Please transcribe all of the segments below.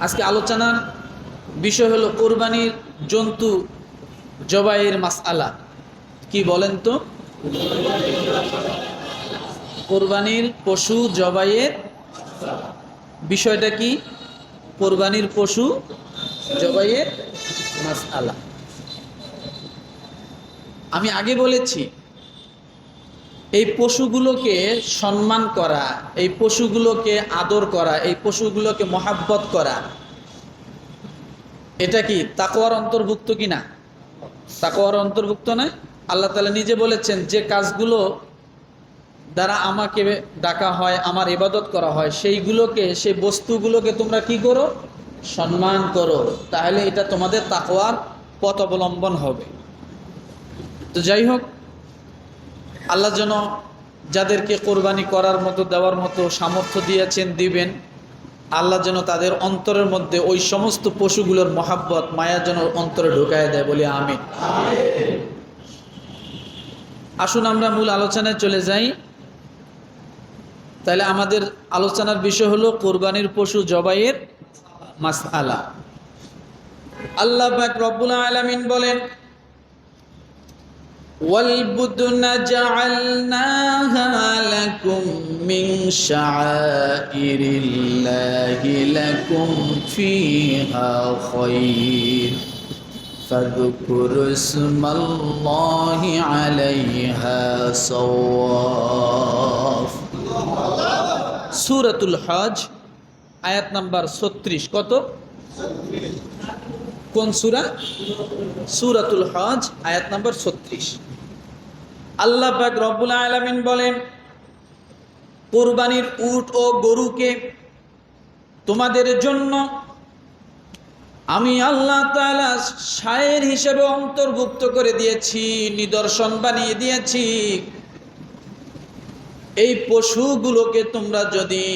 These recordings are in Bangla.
আজকে আলোচনার বিষয় হলো কোরবানির জন্তু জবাইয়ের মাসআলা। কি বলেন তো? কোরবানির পশু জবাইয়ের বিষয়টা কি? কোরবানির পশু জবাইয়ের মাসআলা। আমি আগে বলেছি এই পশুগুলোকে সম্মান করা, এই পশুগুলোকে আদর করা, এই পশুগুলোকে মহাব্বত করা, এটা কি তাকোয়ার অন্তর্ভুক্ত কি না? তাকওয়ার অন্তর্ভুক্ত না? আল্লাহ তালা নিজে বলেছেন, যে কাজগুলো দ্বারা আমাকে ডাকা হয়, আমার ইবাদত করা হয়, সেইগুলোকে, সেই বস্তুগুলোকে তোমরা কি করো? সম্মান করো। তাহলে এটা তোমাদের তাকোয়ার পথ অবলম্বন হবে। তো যাই হোক আল্লাহ যেন যাদেরকে কোরবানি করার মতো, দেওয়ার মতো সামর্থ্য দিয়েছেন, দিবেন, আল্লাহ যেন তাদের অন্তরের মধ্যে ওই সমস্ত পশুগুলোর মহাব্বত মায়া যেন অন্তরে ঢুকায় দেয়, বলে আমি আসুন আমরা মূল আলোচনায় চলে যাই। তাহলে আমাদের আলোচনার বিষয় হলো কোরবানির পশু জবাইয়ের মাস আলা আল্লাহ রব্বুল আলমিন বলেন والبدن جعلناها لكم من شعائر الله لكم فيها خير فاذكروا اسم الله عليها صواف سورة الحج আয়াত নাম্বার ছত্রিশ কত কোন সুরা? সুরাতুল হজ, আয়াত নাম্বার ছত্রিশ। আল্লাহ রব্বুল আলামিন বলেন, কোরবানির উট ও গরুকে তোমাদের জন্য আমি আল্লাহ শায়ের হিসেবে অন্তর্ভুক্ত করে দিয়েছি, নিদর্শন বানিয়ে দিয়েছি। এই পশুগুলোকে তোমরা যদি,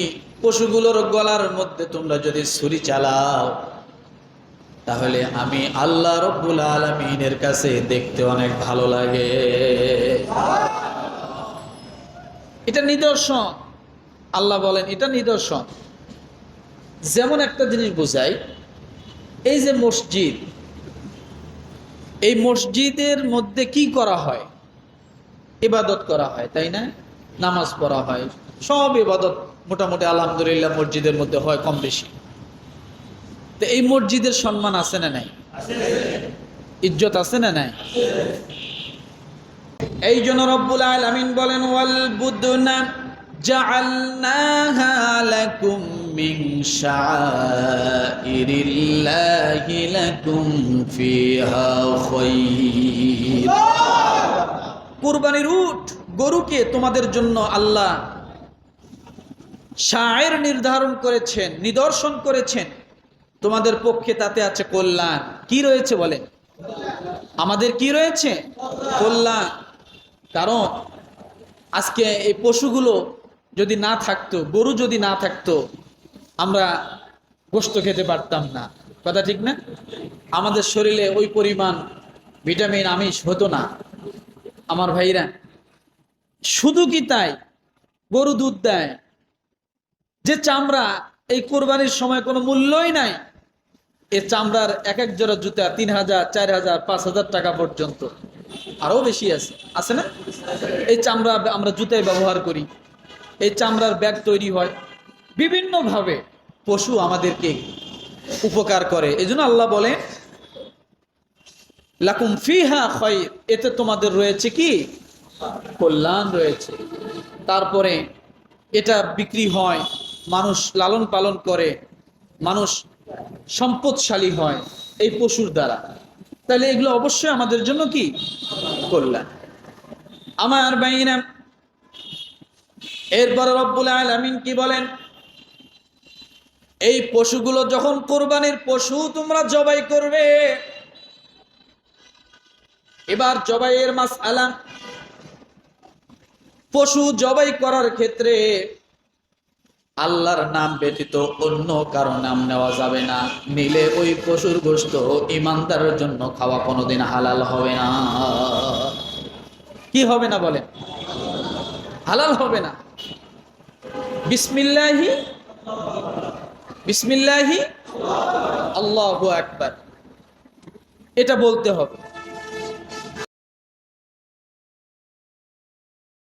পশুগুলোর গলার মধ্যে তোমরা যদি ছুরি চালাও তাহলে আমি আল্লাহ রব্বুল আলমিনের কাছে দেখতে অনেক ভালো লাগে। এটা নিদর্শন। আল্লাহ বলেন, এটা নিদর্শন। যেমন একটা জিনিস বোঝাই, এই যে মসজিদ, এই মসজিদের মধ্যে কি করা হয়? ইবাদত করা হয়, তাই না? নামাজ পড়া হয়। সব ইবাদত মোটামুটি আলহামদুলিল্লাহ মসজিদের মধ্যে হয় কম বেশি। তো এই মসজিদের সম্মান আছে না নাই? ইজ্জত আছে না নাই? এই জন্য রব্বুল আলামিন বলেন, ওয়াল বুদনা জাআলনাহা লাকুম মিন শাআইরিল্লাহি লাকুম ফিহা খায়র কুরবানির উট গরুকে তোমাদের জন্য আল্লাহ শায়ের নির্ধারণ করেছেন, নিদর্শন করেছেন। তোমাদের পক্ষে তাতে আছে কল্যাণ। কি রয়েছে বলে? আমাদের কি রয়েছে? কল্যাণ। কারণ আজকে এই পশুগুলো যদি না থাকতো, গরু যদি না থাকতো, আমরা গোস্ত খেতে পারতাম না। কথা ঠিক না? আমাদের শরীরে ওই পরিমাণ ভিটামিন, আমিষ হতো না। আমার ভাইরা, শুধু কি তাই? গরু দুধ দেয়। যে চামড়া এই কোরবানির সময় কোনো মূল্যই নাই। এ চামড়ার এক এক জোড়া জুতা তিন হাজার, চার হাজার, পাঁচ হাজার টাকা পর্যন্ত। আরও বেশি আছে। আছে না? এই চামড়া আমরা জুতায় ব্যবহার করি। এই চামড়ার ব্যাগ তৈরি হয় বিভিন্নভাবে পশু আমাদেরকে উপকার করে। এই জন্য আল্লাহ বলে লাকুম ফিহা খয় এতে তোমাদের রয়েছে কি? কল্যাণ রয়েছে। তারপরে এটা বিক্রি হয়, মানুষ লালন পালন করে, মানুষ সম্পদশালী হয় এই পশুর দ্বারা। তাহলে এগুলো অবশ্যই আমাদের জন্য কি? কল্যাণ। আমার বাইনা এরপরে রব্বুল আলামিন কি বলেন? এই পশুগুলো যখন কোরবানির পশু তোমরা জবাই করবে, এবার জবাইয়ের মাস আলাম। পশু জবাই করার ক্ষেত্রে আল্লাহর নাম ব্যতীত অন্য কারও নাম নেওয়া যাবে না। নিলে ওই পশুর গোস্ত ইমানদারের জন্য খাওয়া কোনোদিন হালাল হবে না। কি হবে না বলেন? হালাল হবে না। বিসমিল্লাহি বিসমিল্লাহি, আল্লাহ একবার এটা বলতে হবে।